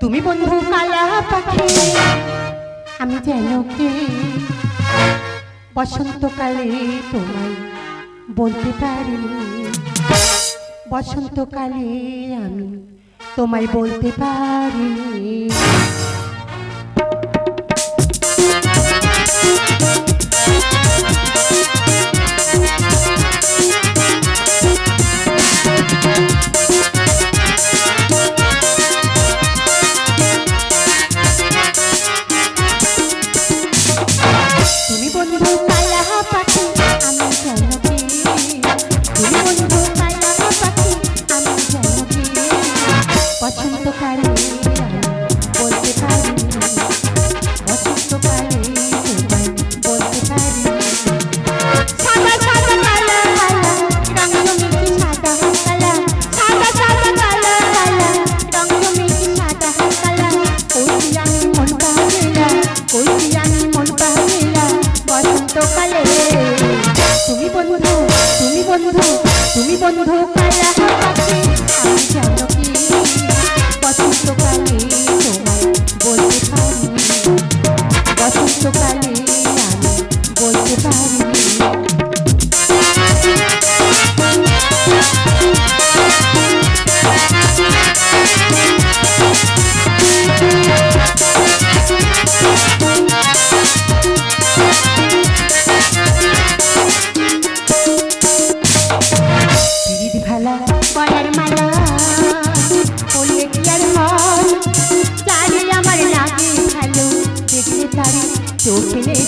তুমি বন্ধু কালা পাখি, আমি যেন কি? বসন্তকালে তোমায় বলতে পারি। বসন্তকালে আমি তোমায় বলতে পারিনি তুমি বন্ধু কালা পাখি আমি জানো কি? বসন্তকালে বলতে পারি। বসন্তকালে আমি বলতে পারি।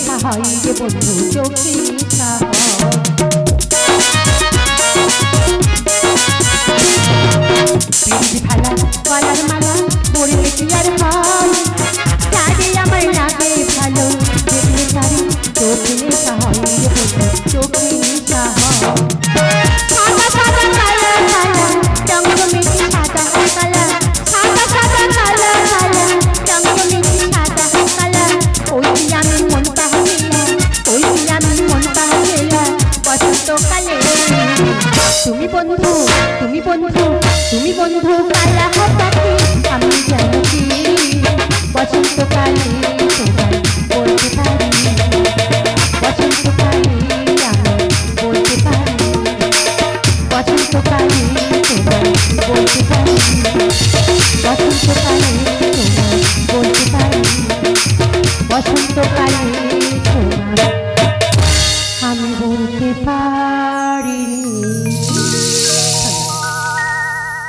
চোখে লেখা হয় যে বন্ধু চোখে লেখা হয় তুমি বন্ধু তুমি বন্ধু তুমি বন্ধু কালা হাতাতে আমি জানি কি, বসন্তকালে তোমায় বলতে পারি। বসন্তকালে আমি বলতে পারি। বসন্তকালে তোমায় বলতে পারি। বসন্তকালে তোমায় বলতে পারি। বসন্তকালে আমি বলতে পারি।